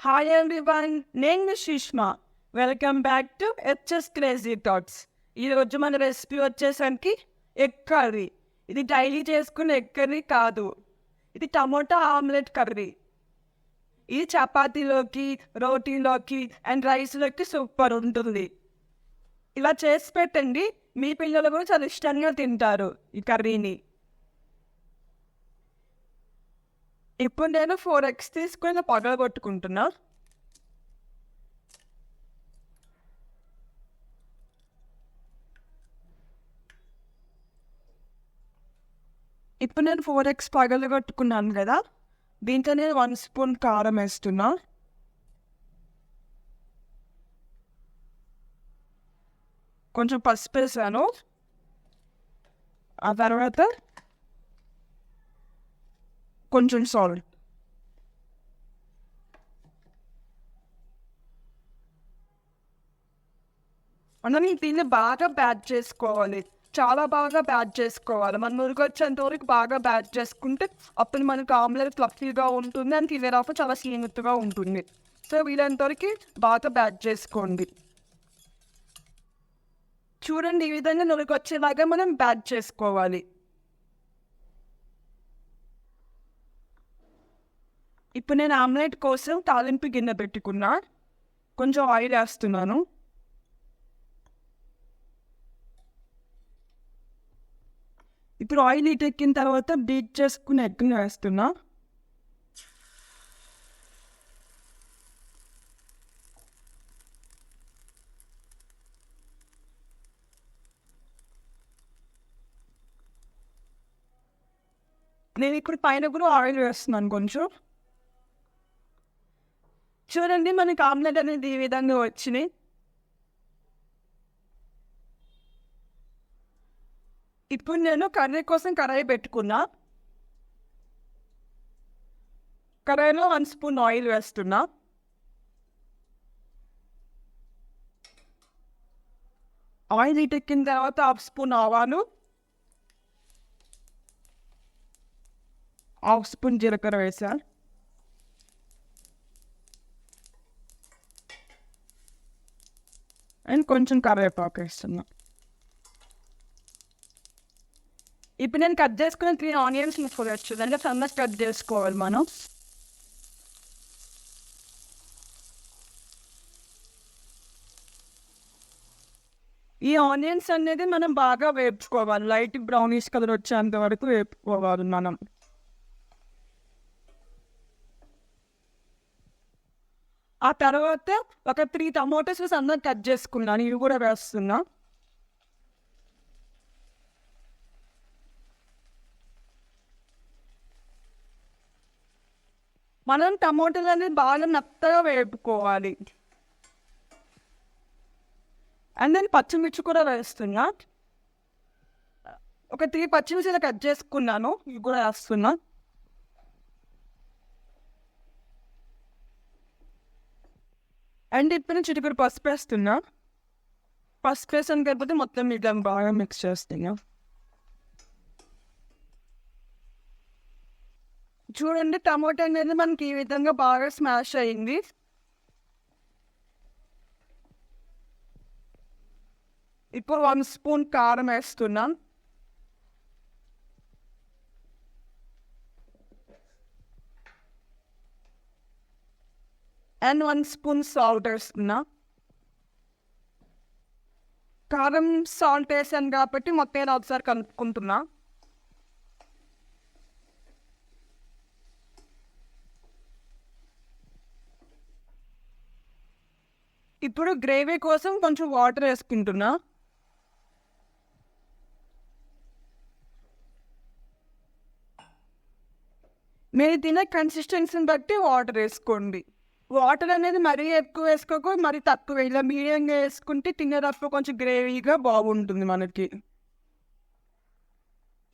Hi everyone నేను Sushma welcome back to HS crazy thoughts ఈరోజు మన రెసిపీ వచ్చేసరికి ఎగ్ కర్రీ ఇది డైలీ చేసుకునే ఎగ్ కర్రీ కాదు. ఇది టమోటా ఆమ్లెట్ కర్రీ. ఇది చపాతీలోకి రోటీలోకి అండ్ రైస్లోకి సూపర్ ఉంటుంది. ఇలా చేసి పెట్టండి. మీ పిల్లలు కూడా చాలా ఇష్టంగా తింటారు ఈ కర్రీని ఇప్పుడు నేను ఫోర్ ఎక్స్ తీసుకొని పగల ఇప్పుడు నేను ఫోర్ ఎక్స్ పగలగొట్టుకున్నాను కదా దీంట్లో నేను వన్ స్పూన్ కారం వేస్తున్నా. కొంచెం పసుపు వేసాను. ఆ తర్వాత కొంచెం సాల్ట్. మనం దీన్ని బాగా బ్యాచ్ చేసుకోవాలి. చాలా బాగా బ్యాచ్ చేసుకోవాలి. మన మురుగు వచ్చేంత వరకు బాగా బ్యాచ్ చేసుకుంటే అప్పుడు మనకు ఆమ్లెట్ ఫ్లఫీగా ఉంటుంది అని తినేటప్పుడు చాలా స్మూత్గా ఉంటుంది. సో వీలంత వరకు బాగా బ్యాచ్ చేసుకోండి. చూడండి ఈ విధంగా నురుగు వచ్చేలాగా మనం బ్యాచ్ చేసుకోవాలి. ఇప్పుడు నేను ఆమ్లెట్ కోసం తాలింపు గిన్నె పెట్టుకున్నా. కొంచెం ఆయిల్ వేస్తున్నాను. ఇప్పుడు ఆయిల్ హీట్ ఎక్కిన తర్వాత బీట్ చేసుకుని ఎగ్ని వేస్తున్నా. నేను ఇప్పుడు పైన కూడా ఆయిల్ వేస్తున్నాను కొంచెం. చూడండి మనకి ఆమ్లెట్ అనేది ఈ విధంగా వచ్చినాయి ఇప్పుడు నేను కర్రీ కోసం కడాయి పెట్టుకున్నా. కడాయిలో వన్ స్పూన్ ఆయిల్ వేస్తున్నా. ఆయిల్ ఇటెక్కిన తర్వాత హాఫ్ స్పూన్ ఆవాలు. హాఫ్ స్పూన్ జీలకర్ర వేసాను అండ్ కొంచెం కరివేపాకు వేస్తున్నా ఇప్పుడు నేను కట్ చేసుకున్న త్రీ ఆనియన్స్ తీసుకోవచ్చు దాంట్లో సన్నస్ కట్ చేసుకోవాలి మనం ఈ ఆనియన్స్ అనేది మనం బాగా వేపుకోవాలి లైట్ బ్రౌనిష్ కలర్ వచ్చేంత వరకు వేపుకోవాలి మనం ఆ తర్వాత ఒక త్రీ టమాటోస్ సన్నగా కట్ చేసుకున్నాను ఇవి కూడా వేస్తున్నా. మనం టమాటాలు అనేది బాగా మెత్తగా వేపుకోవాలి. అండ్ దెన్ పచ్చిమిర్చి కూడా వేస్తున్నా. ఒక త్రీ పచ్చిమిర్చి కట్ చేసుకున్నాను. ఇవి కూడా వేస్తున్నా. అండ్ ఇప్పుడు చిటికడు పసుపు వేస్తున్నా. పసుపు వేసాను కాకపోతే మొత్తం ఇట్లా బాగా మిక్స్ చేస్తున్నా. చూడండి టమాటా అనేది మనకి ఈ విధంగా బాగా స్మాష్ అయింది. ఇప్పుడు వన్ స్పూన్ కారం వేస్తున్నాం. అండ్ వన్ స్పూన్ సాల్ట్ వేస్తున్నా. కారం సాల్ట్ వేసాను కాబట్టి మొత్తం ఒకసారి కలుపుకుంటున్నా. ఇప్పుడు గ్రేవీ కోసం కొంచెం వాటర్ వేసుకుంటున్నా. మీరు తినే కన్సిస్టెన్సీని బట్టి వాటర్ వేసుకోండి. వాటర్ అనేది మరీ ఎక్కువ వేసుకోకు మరీ తక్కువ ఇలా మీడియంగా వేసుకుంటే తినేటప్పుడు కొంచెం గ్రేవీగా బాగుంటుంది మనకి.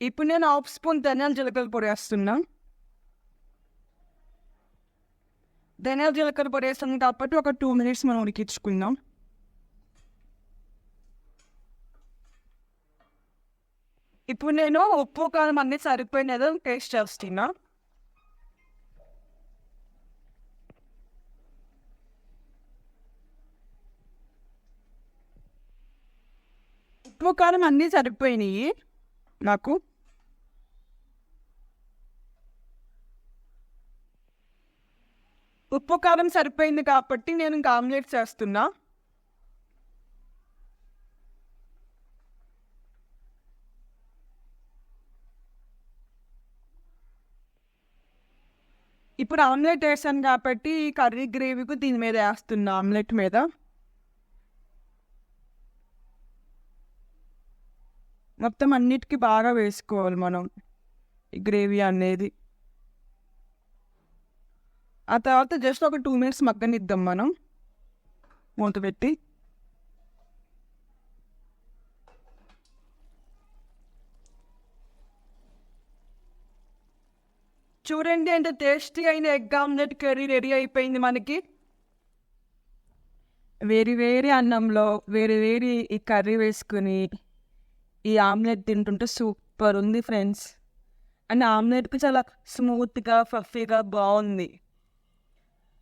ఇప్పుడు నేను హాఫ్ స్పూన్ ధనియాల జీలకర్ర పొడి వేస్తున్నా. ధనియాల జీలకర్ర పొడి వేస్తాం కాబట్టి ఒక టూ మినిట్స్ మనం ఉడికించుకుందాం. ఇప్పుడు నేను ఉప్పు కారం అన్నీ సరిపోయినదో టేస్ట్ చేస్తున్నా. ఉప్పు కారం అన్నీ సరిపోయినాయి. నాకు. ఉప్పు కారం సరిపోయింది కాబట్టి నేను ఇంకా ఆమ్లెట్ చేస్తున్నా. ఇప్పుడు ఆమ్లెట్ వేసాను కాబట్టి కర్రీ గ్రేవీకి దీని మీద వేస్తున్నా ఆమ్లెట్ మీద. మొత్తం అన్నిటికీ బాగా వేసుకోవాలి మనం ఈ గ్రేవీ అనేది. ఆ తర్వాత జస్ట్ ఒక టూ మినిట్స్ మగ్గనిద్దాం మనం. మూత పెట్టి. చూడండి అంటే టేస్టీ అయిన ఎగ్ ఆమ్లెట్ కర్రీ రెడీ అయిపోయింది మనకి. వేరి వేరి అన్నంలో వేరి వేరి ఈ కర్రీ వేసుకుని ఈ ఆమ్లెట్ తింటుంటే సూపర్ ఉంది ఫ్రెండ్స్. అండ్ ఆమ్లెట్కి చాలా స్మూత్గా ఫఫీగా బాగుంది.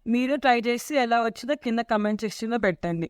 మీరు ట్రై చేసి ఎలా వచ్చిందో కింద కమెంట్ సెక్షన్లో పెట్టండి.